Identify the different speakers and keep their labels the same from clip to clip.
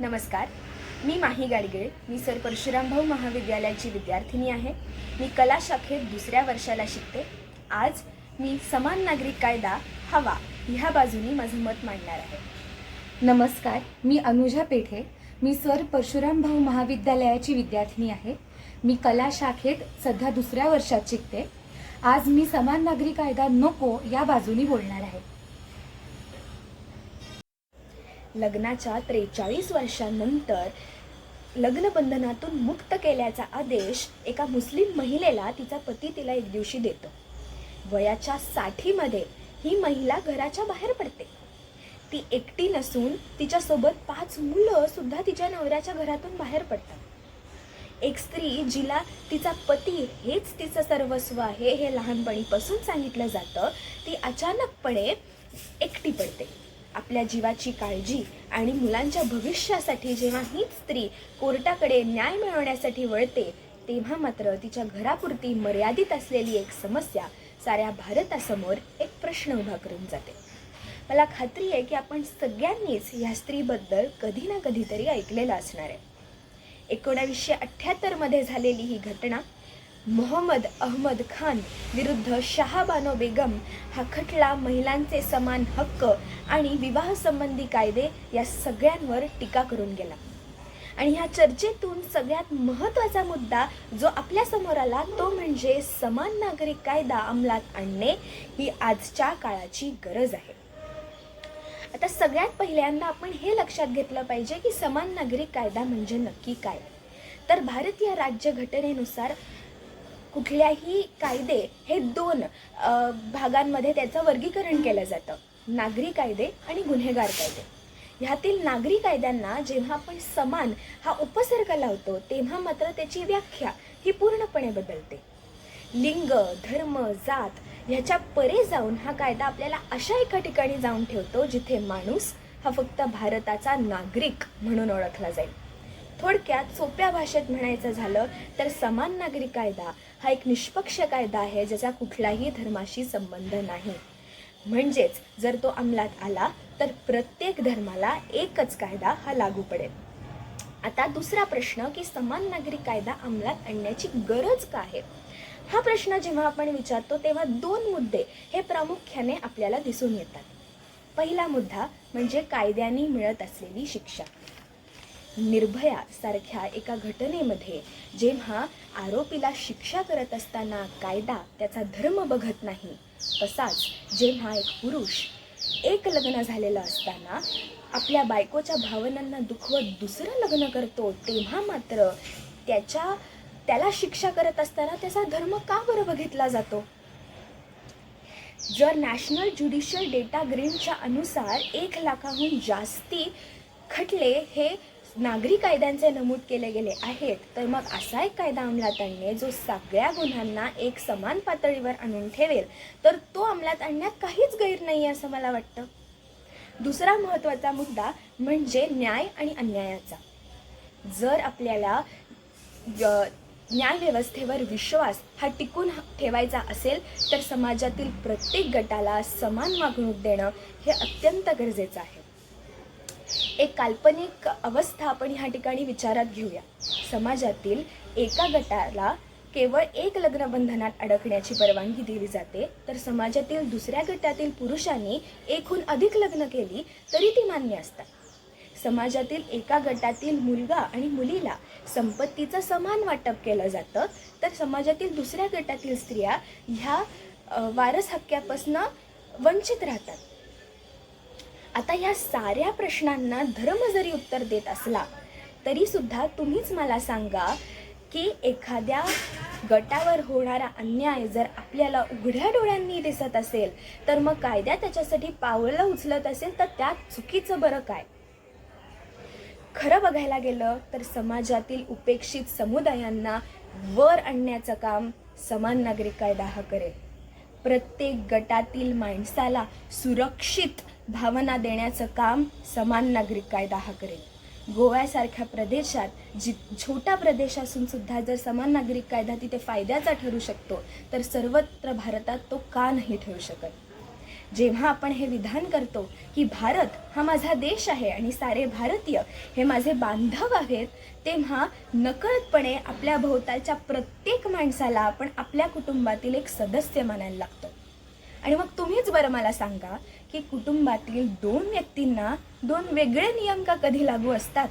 Speaker 1: नमस्कार. मी माही गाडगीळ. मी सर परशुरामभाऊ महाविद्यालयाची विद्यार्थिनी आहे. मी कला शाखेत दुसऱ्या वर्षाला शिकते. आज मी समान नागरिक कायदा हवा ह्या बाजूनी माझं मत मांडणार आहे.
Speaker 2: नमस्कार. मी अनुजा पेठे. मी सर परशुराम भाऊ महाविद्यालयाची विद्यार्थिनी आहे. मी कला शाखेत सध्या दुसऱ्या वर्षात शिकते. आज मी समान नागरिक कायदा नको या बाजूनी बोलणार आहे.
Speaker 1: लग्नाच्या त्रेचाळीस वर्षांनंतर लग्नबंधनातून मुक्त केल्याचा आदेश एका मुस्लिम महिलेला तिचा पती तिला एक दिवशी देतो. वयाच्या साठीमध्ये ही महिला घराच्या बाहेर पडते. ती एकटी नसून तिच्यासोबत पाच मुलं सुद्धा तिच्या नवऱ्याच्या घरातून बाहेर पडतात. एक स्त्री जिला तिचा पती हेच तिचं सर्वस्व आहे हे लहानपणीपासून सांगितलं जातं ती अचानकपणे एकटी पडते. आपल्या जीवाची काळजी आणि मुलांच्या भविष्यासाठी जेव्हा हीच स्त्री कोर्टाकडे न्याय मिळवण्यासाठी वळते तेव्हा मात्र तिच्या घरापुरती मर्यादित असलेली एक समस्या साऱ्या भारतासमोर एक प्रश्न उभा करून जाते. मला खात्री आहे की आपण सगळ्यांनीच ह्या स्त्रीबद्दल कधी ना कधीतरी ऐकलेलं असणार आहे. एकोणावीसशे अठ्ठ्याहत्तरमध्ये झालेली ही घटना मोहम्मद अहमद खान विरुद्ध शहाबानो बेगम हा खटला महिलांचे समान हक्क आणि विवाहसंबंधी कायदे या सगळ्यांवर टीका करून गेला. आणि ह्या चर्चेतून सगळ्यात महत्त्वाचा मुद्दा जो आपल्यासमोर आला तो म्हणजे समान नागरिक कायदा अंमलात आणणे ही आजच्या काळाची गरज आहे. आता सगळ्यात पहिल्यांदा आपण हे लक्षात घेतलं पाहिजे की समान नागरिक कायदा म्हणजे नक्की काय? तर भारतीय राज्यघटनेनुसार कुठल्याही कायदे हे दोन भागांमध्ये त्याचं वर्गीकरण केलं जातं. नागरी कायदे आणि गुन्हेगार कायदे. ह्यातील नागरी कायद्यांना जेव्हा आपण समान हा उपसर्ग लावतो तेव्हा मात्र त्याची व्याख्या ही पूर्णपणे बदलते. लिंग धर्म जात ह्याच्या परे जाऊन हा कायदा आपल्याला अशा एका ठिकाणी जाऊन ठेवतो जिथे माणूस हा फक्त भारताचा नागरिक म्हणून ओळखला जाईल. थोडक्यात सोप्या भाषेत म्हणायचं झालं तर समान नागरिक कायदा हा एक निष्पक्ष कायदा आहे ज्याचा कुठलाही धर्माशी संबंध नाही. म्हणजेच जर तो अंमलात आला तर प्रत्येक धर्माला एकच कायदा हा लागू पडेल. आता दुसरा प्रश्न की समान नागरी कायदा अंमलात आणण्याची गरज का आहे? हा प्रश्न जेव्हा आपण विचारतो तेव्हा दोन मुद्दे हे प्रामुख्याने आपल्याला दिसून येतात. पहिला मुद्दा म्हणजे कायद्याने मिळत असलेली शिक्षा. निर्भया सारख्या एका घटनेमध्ये जेव्हा आरोपीला शिक्षा करत असताना कायदा त्याचा धर्म बघत नाही तसाच जेव्हा एक पुरुष एक लग्न झालेलं असताना आपल्या बायकोच्या भावनांना दुखवत दुसरं लग्न करतो तेव्हा मात्र त्याच्या त्याला शिक्षा करत असताना त्याचा धर्म का बरं बघितला जातो? जर नॅशनल ज्युडिशियल डेटा ग्रीनच्या अनुसार एक लाखाहून जास्ती खटले हे नागरी कायद्यांचे नमूद केले गेले आहेत तर मग असा एक कायदा अंमलात आणणे जो सगळ्या गुन्ह्यांना एक समान पातळीवर आणून ठेवेल तर तो अंमलात आणण्यात काहीच गैर नाही आहे असं मला वाटतं. दुसरा महत्त्वाचा मुद्दा म्हणजे न्याय आणि अन्यायाचा. जर आपल्याला न्यायव्यवस्थेवर विश्वास हा टिकून ठेवायचा असेल तर समाजातील प्रत्येक गटाला समान वागणूक देणं हे अत्यंत गरजेचं आहे. एक काल्पनिक अवस्था आपण ह्या ठिकाणी विचारात घेऊया. समाजातील एका गटाला केवळ एक लग्नबंधनात अडकण्याची परवानगी दिली जाते. तर समाजातील दुसऱ्या गटातील पुरुषांनी एकहून अधिक लग्न केली तरी ती मान्य असतात. समाजातील एका गटातील मुलगा आणि मुलीला संपत्तीचं समान वाटप केलं जातं. तर समाजातील दुसऱ्या गटातील स्त्रिया ह्या वारस हक्क्यापासनं वंचित राहतात. आता ह्या साऱ्या प्रश्नांना धर्म जरी उत्तर देत असला तरी सुद्धा तुम्हीच मला सांगा की एखाद्या गटावर होणारा अन्याय जर आपल्याला उघड्या डोळ्यांनी दिसत असेल तर मग कायद्या त्याच्यासाठी पावलं उचलत असेल तर त्यात चुकीचं बरं काय? खरं बघायला गेलं तर समाजातील उपेक्षित समुदायांना वर आणण्याचं काम समान नागरिक कायदा हा करेल. प्रत्येक गटातील माणसाला सुरक्षित भावना देण्याचं काम समान नागरिक कायदा हा करेल. गोव्यासारख्या प्रदेशात जी छोटा प्रदेश असून सुद्धा जर समान नागरिक कायदा तिथे फायद्याचा ठरू शकतो तर सर्वत्र भारतात तो का नाही ठरू शकत? जेव्हा आपण हे विधान करतो की भारत हा माझा देश आहे आणि सारे भारतीय हे माझे बांधव आहेत तेव्हा नकळतपणे आपल्या भोवतालच्या प्रत्येक माणसाला आपण आपल्या कुटुंबातील एक सदस्य मानायला लागतो. आणि मग तुम्हीच बरं मला सांगा की कुटुंबातील दोन व्यक्तींना दोन वेगळे नियम का कधी लागू असतात?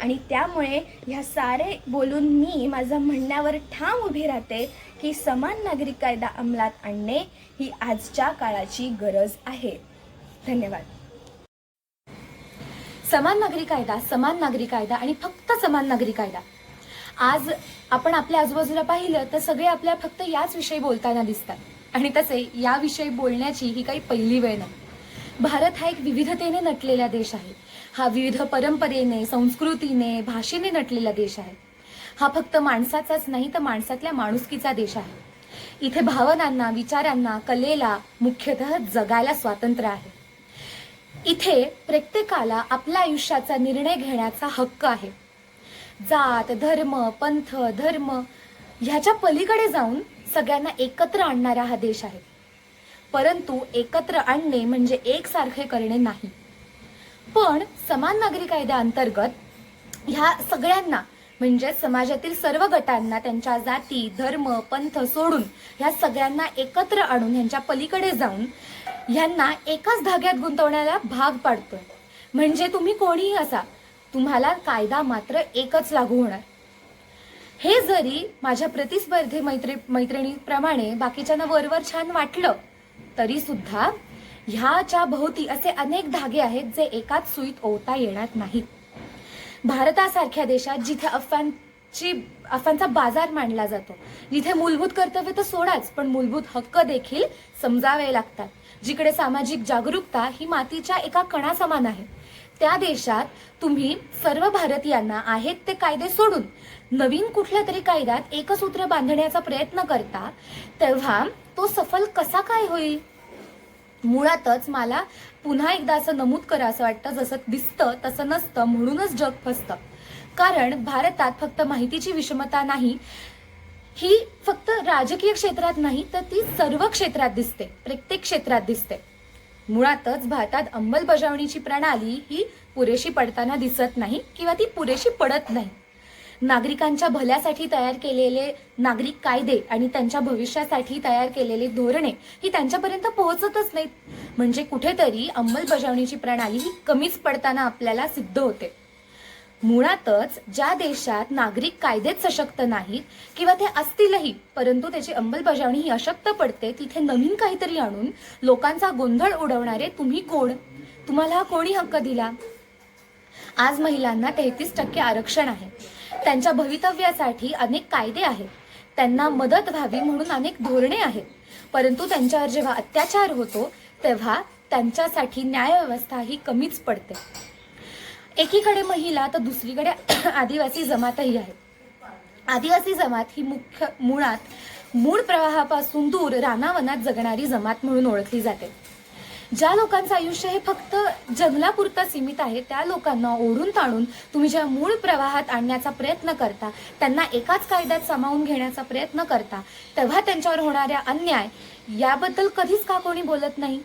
Speaker 1: आणि त्यामुळे ह्या सारे बोलून मी माझं म्हणण्यावर ठाम उभी राहते की समान नागरिक कायदा अंमलात आणणे ही आजच्या काळाची गरज आहे. धन्यवाद.
Speaker 2: समान नागरी कायदा समान नागरी कायदा आणि फक्त समान नागरी कायदा. आज आपण आपल्या आजूबाजूला पाहिलं तर सगळे आपल्या फक्त याच विषयी बोलताना दिसतात. आणि तसे याविषयी बोलण्याची ही काही पहिली वेळ नाही. भारत हा एक विविधतेने नटलेला देश आहे. हा विविध परंपरेने संस्कृतीने भाषेने नटलेला देश आहे. हा फक्त माणसाचाच नाही तर माणसातल्या माणुसकीचा देश आहे. इथे भावनांना विचारांना कलेला मुख्यतः जगायला स्वातंत्र्य आहे. इथे प्रत्येकाला आपल्या आयुष्याचा निर्णय घेण्याचा हक्क आहे. जात धर्म पंथ धर्म ह्याच्या पलीकडे जाऊन सगळ्यांना एकत्र आणणारा हा देश आहे. परंतु एकत्र आणणे म्हणजे एकसारखे करणे नाही. पण समान नागरी कायद्याअंतर्गत ह्या सगळ्यांना म्हणजे समाजातील सर्व गटांना त्यांच्या जाती धर्म पंथ सोडून ह्या सगळ्यांना एकत्र आणून ह्यांच्या पलीकडे जाऊन ह्यांना एकाच धाग्यात गुंतवण्याला भाग पाडतोय. म्हणजे तुम्ही कोणीही असा तुम्हाला कायदा मात्र एकच लागू होणार. हे जरी माझ्या प्रतिस्पर्धी मैत्री मैत्रिणीप्रमाणे बाकीच्यांना वरवर छान वाटलं तरी सुद्धा ह्याच्या भोवती असे अनेक धागे आहेत जे एकाच सुईत ओवता येणार नाहीत. भारतासारख्या देशात जिथे अफवांची अफवांचा बाजार मांडला जातो जिथे मूलभूत कर्तव्य तर सोडाच पण मूलभूत हक्क देखील समजावे लागतात जिकडे सामाजिक जागरूकता ही मातीच्या एका कणासमान आहे. त्या देशात तुम्ही सर्व भारतीयांना आहेत ते कायदे सोडून नवीन कुठल्या तरी कायद्यात एकसूत्र बांधण्याचा प्रयत्न करता तेव्हा तो सफल कसा काय होईल? मुळातच मला पुन्हा एकदा असं नमूद करा असं वाटतं जसं दिसतं तसं नसतं म्हणूनच जग फसतं. कारण भारतात फक्त माहितीची विषमता नाही ही फक्त राजकीय क्षेत्रात नाही तर ती सर्व क्षेत्रात दिसते प्रत्येक क्षेत्रात दिसते. मुळातच भारतात अंमलबजावणीची प्रणाली ही पुरेशी पडताना दिसत नाही किंवा ती पुरेशी पडत नाही. नागरिकांच्या भल्यासाठी तयार केलेले नागरिक कायदे आणि त्यांच्या भविष्यासाठी तयार केलेले धोरणे ही त्यांच्यापर्यंत पोहोचतच नाहीत. म्हणजे कुठेतरी अंमलबजावणीची प्रणाली ही कमीच पडताना आपल्याला सिद्ध होते. मुळातच ज्या देशात नागरिक कायदेच सशक्त नाहीत किंवा ते असतीलही परंतु त्याची अंमलबजावणी ही अशक्त पडते तिथे नवीन काहीतरी आणून लोकांचा गोंधळ उडवणारे तुम्ही कोण? तुम्हाला कोणी हक्क दिला? आज महिलांना तेहतीस टक्के आरक्षण आहे. त्यांच्या भवितव्यासाठी अनेक कायदे आहेत. त्यांना मदत व्हावी म्हणून अनेक धोरणे आहेत. परंतु त्यांच्यावर जेव्हा अत्याचार होतो तेव्हा त्यांच्यासाठी न्यायव्यवस्था ही कमीच पडते. एकीकडे महिला तर दुसरीकडे आदिवासी जमातही आहे. आदिवासी जमात ही मुख्य मुळात मूळ प्रवाहापासून दूर रानावनात जगणारी जमात म्हणून ओळखली जाते. ज्या लोकांचं आयुष्य हे फक्त जंगलापुरतं सीमित आहे त्या लोकांना ओढून ताणून तुम्ही ज्या मूळ प्रवाहात आणण्याचा प्रयत्न करता त्यांना एकाच कायद्यात सामावून घेण्याचा प्रयत्न करता तेव्हा त्यांच्यावर होणाऱ्या अन्याय याबद्दल कधीच का कोणी बोलत नाही?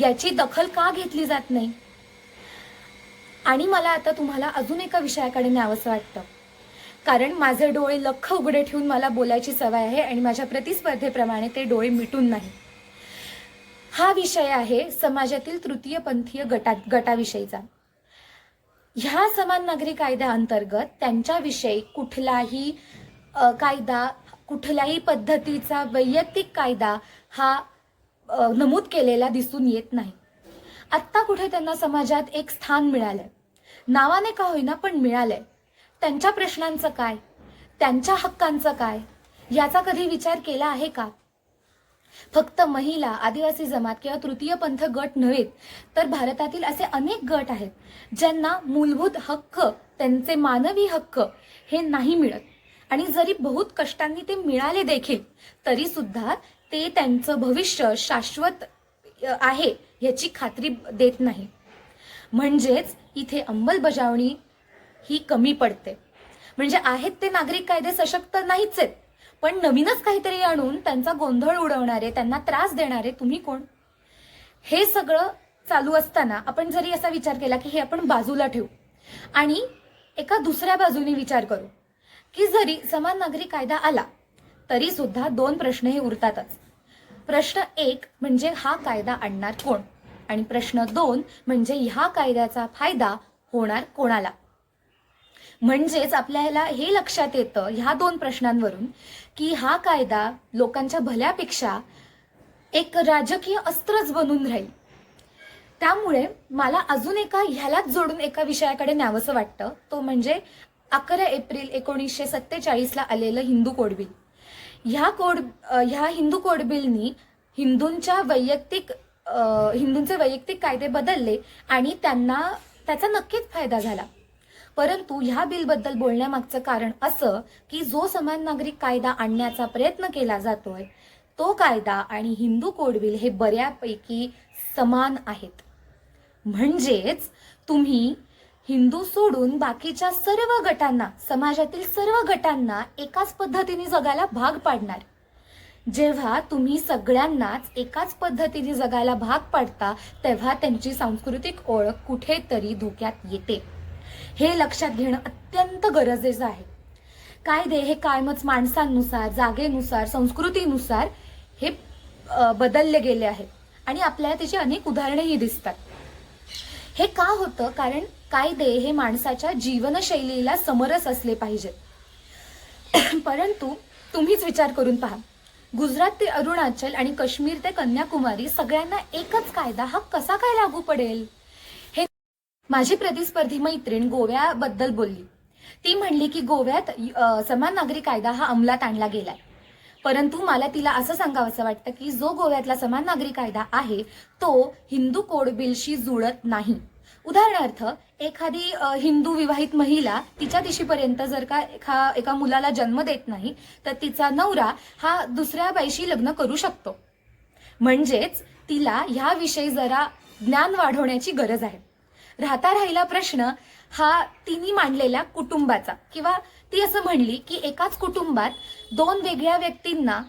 Speaker 2: याची दखल का घेतली जात नाही? आणि मला आता तुम्हाला अजून एका विषयाकडे न्यावंसं वाटतं. कारण माझे डोळे लख उघडे ठेवून मला बोलायची सवय आहे आणि माझ्या प्रतिस्पर्धेप्रमाणे ते डोळे मिटून नाही. हा विषय आहे समाजातील तृतीयपंथीय गटा गटाविषयीचा. ह्या समान नागरी कायद्याअंतर्गत त्यांच्याविषयी कुठलाही कायदा कुठल्याही पद्धतीचा वैयक्तिक कायदा हा नमूद केलेला दिसून येत नाही. आत्ता कुठे त्यांना समाजात एक स्थान मिळालं नावाने का होईना पण मिळालंय. त्यांच्या प्रश्नांचं काय? त्यांच्या हक्कांचं काय? याचा कधी विचार केला आहे का? फक्त महिला आदिवासी जमात किंवा तृतीय पंथ गट नव्हेत तर भारतातील असे अनेक गट आहेत ज्यांना मूलभूत हक्क त्यांचे मानवी हक्क हे नाही मिळत. आणि जरी बहुत कष्टांनी ते मिळाले देखील तरी सुद्धा ते त्यांचं भविष्य शाश्वत आहे याची खात्री देत नाही म्हणजेच इथे अंमलबजावणी ही कमी पडते. म्हणजे आहेत ते नागरिक कायदे सशक्त नाहीच आहेत. पण नवीनच काहीतरी आणून त्यांचा गोंधळ उडवणारे त्यांना त्रास देणारे तुम्ही कोण? हे सगळं चालू असताना आपण जरी असा विचार केला की हे आपण बाजूला ठेवू. आणि एका दुसऱ्या बाजूने विचार करू की जरी समान नागरी कायदा आला तरी सुद्धा दोन प्रश्न हे उरतातच. प्रश्न एक म्हणजे हा कायदा आणणार कोण? आणि प्रश्न दोन म्हणजे ह्या कायद्याचा फायदा होणार कोणाला? म्हणजेच आपल्याला हे लक्षात येतं ह्या दोन प्रश्नांवरून की हा कायदा लोकांच्या भल्यापेक्षा एक राजकीय अस्त्रच बनून राहील. त्यामुळे मला अजून एका ह्यालाच जोडून एका विषयाकडे न्यावंसं वाटतं. तो म्हणजे अकरा एप्रिल एकोणीसशे सत्तेचाळीसला आलेलं हिंदू कोड बिल. ह्या कोड ह्या हिंदू कोड बिलनी हिंदूंच्या वैयक्तिक हिंदूंचे वैयक्तिक कायदे बदलले आणि त्यांना त्याचा नक्कीच फायदा झाला. परंतु ह्या बिलबद्दल बोलण्यामागचं कारण असं की जो समान नागरिक कायदा आणण्याचा प्रयत्न केला जातोय तो कायदा आणि हिंदू कोड बिल हे बऱ्यापैकी समान आहेत. म्हणजेच तुम्ही हिंदू सोडून बाकीच्या सर्व गटांना समाजातील सर्व गटांना एकाच पद्धतीने जगायला भाग पाडणार. जेव्हा तुम्ही सगळ्यांनाच एकाच पद्धतीने जगायला भाग पाडता तेव्हा त्यांची सांस्कृतिक ओळख कुठेतरी धोक्यात येते. हे लक्षात घेणं अत्यंत गरजेचं आहे. कायदे हे कायमच माणसांनुसार जागेनुसार संस्कृतीनुसार हे बदलले गेले आहेत आणि आपल्याला त्याची अनेक उदाहरणेही दिसतात. हे का होतं? कारण कायदे हे माणसाच्या जीवनशैलीला समरस असले पाहिजेत. परंतु तुम्हीच विचार करून पहा. गुजरात ते अरुणाचल आणि काश्मीर ते कन्याकुमारी सगळ्यांना एकच कायदा हा कसा काय लागू पडेल? हे माझी प्रतिस्पर्धी मैत्रीण गोव्याबद्दल बोलली. ती म्हणली की गोव्यात समान नागरी कायदा हा अंमलात आणला गेलाय. परंतु मला तिला असं सांगावंसं वाटतं की जो गोव्यातला समान नागरी कायदा आहे तो हिंदू कोड बिलशी जुळत नाही. उदाहरणार्थ एखादी हिंदू विवाहित महिला तिच्या दिशीपर्यंत जर का एका एका मुलाला जन्म देत नाही तर तिचा नवरा हा दुसऱ्या बाईशी लग्न करू शकतो. म्हणजेच तिला ह्याविषयी जरा ज्ञान वाढवण्याची गरज आहे. राहता राहिला प्रश्न हा तिने मांडलेल्या कुटुंबाचा. किंवा ती असं म्हणली की एकाच कुटुंबात दोन वेगळ्या व्यक्तींना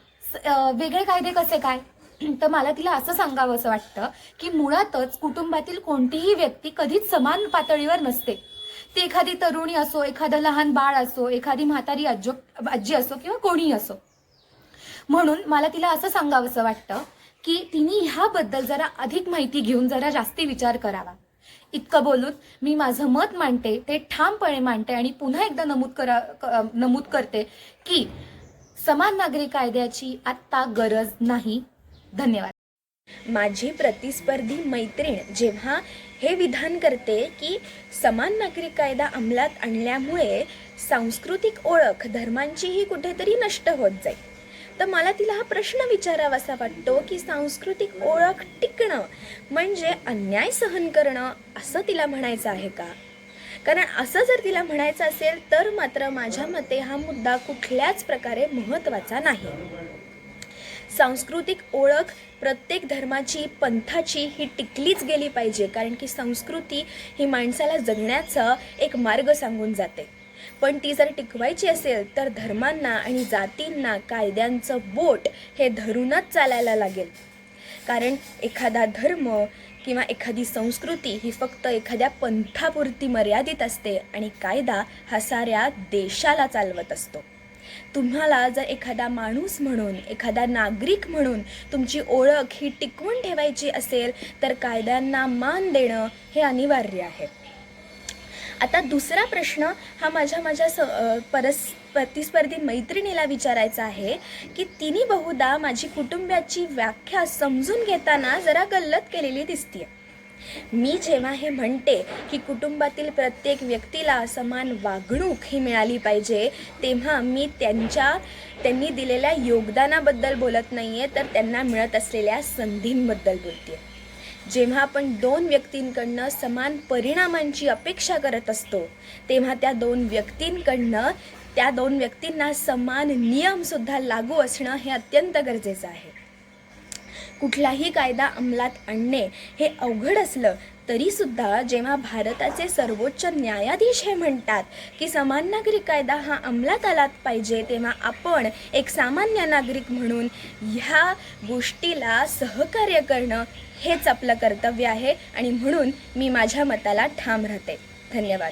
Speaker 2: वेगळे कायदे कसे काय? तर मला तिला असं सांगावं असं वाटतं की मुळातच कुटुंबातील कोणतीही व्यक्ती कधीच समान पातळीवर नसते. ती एखादी तरुणी असो एखादं लहान बाळ असो एखादी म्हातारी आजो आजी असो किंवा कोणीही असो. म्हणून मला तिला असं सांगावंसं वाटतं की तिने ह्याबद्दल जरा अधिक माहिती घेऊन जरा जास्ती विचार करावा. इतकं बोलून मी माझं मत मांडते ते ठामपणे मांडते आणि पुन्हा एकदा नमूद करा नमूद करते की समान नागरी कायद्याची आत्ता गरज नाही. धन्यवाद.
Speaker 1: माझी प्रतिस्पर्धी मैत्रीण जेव्हा हे विधान करते की समान नागरिक कायदा अंमलात आणल्यामुळे सांस्कृतिक ओळख धर्मांचीही कुठेतरी नष्ट होत जाईल. तर मला तिला हा प्रश्न विचारावासा वाटतो की सांस्कृतिक ओळख टिकणं म्हणजे अन्याय सहन करणं असं तिला म्हणायचं आहे का? कारण असं जर तिला म्हणायचं असेल तर मात्र माझ्या मते हा मुद्दा कुठल्याच प्रकारे महत्त्वाचा नाही. सांस्कृतिक ओळख प्रत्येक धर्माची पंथाची ही टिकलीच गेली पाहिजे. कारण की संस्कृती ही माणसाला जगण्याचा एक मार्ग सांगून जाते. पण ती जर टिकवायची असेल तर धर्मांना आणि जातींना कायद्यांचं बोट हे धरूनच चालायला लागेल. कारण एखादा धर्म किंवा एखादी संस्कृती ही फक्त एखाद्या पंथापुरती मर्यादित असते आणि कायदा हा साऱ्या देशाला चालवत असतो. तुम्हाला जर एखादा माणूस म्हणून एखादा नागरिक म्हणून तुमची ओळख ही टिकवून ठेवायची असेल तर कायद्यांना मान देणं हे अनिवार्य आहे. आता दुसरा प्रश्न हा माझ्या माझ्या स परस प्रतिस्पर्धी मैत्रिणीला विचारायचा आहे की तिने बहुधा माझी कुटुंबाची व्याख्या समजून घेताना जरा गल्लत केलेली दिसते मी जेव्हा हे म्हणते की कुटुंबातील प्रत्येक व्यक्तीला समान वागणूक ही मिळाली पाहिजे तेव्हा मी त्यांच्या त्यांनी दिलेल्या योगदानाबद्दल बोलत नाही आहे तर त्यांना मिळत असलेल्या संधींबद्दल बोलते. जेव्हा आपण दोन व्यक्तींकडनं समान परिणामांची अपेक्षा करत असतो तेव्हा त्या दोन व्यक्तींकडनं त्या दोन व्यक्तींना समान नियमसुद्धा लागू असणं हे अत्यंत गरजेचं आहे. कुठलाही कायदा अंमलात आणणे हे अवघड असलं तरीसुद्धा जेव्हा भारताचे सर्वोच्च न्यायाधीश हे म्हणतात की समान नागरिक कायदा हा अंमलात आलात पाहिजे तेव्हा आपण एक सामान्य नागरिक म्हणून ह्या गोष्टीला सहकार्य करणं हेच आपलं कर्तव्य आहे आणि म्हणून मी माझ्या मताला ठाम राहते. धन्यवाद.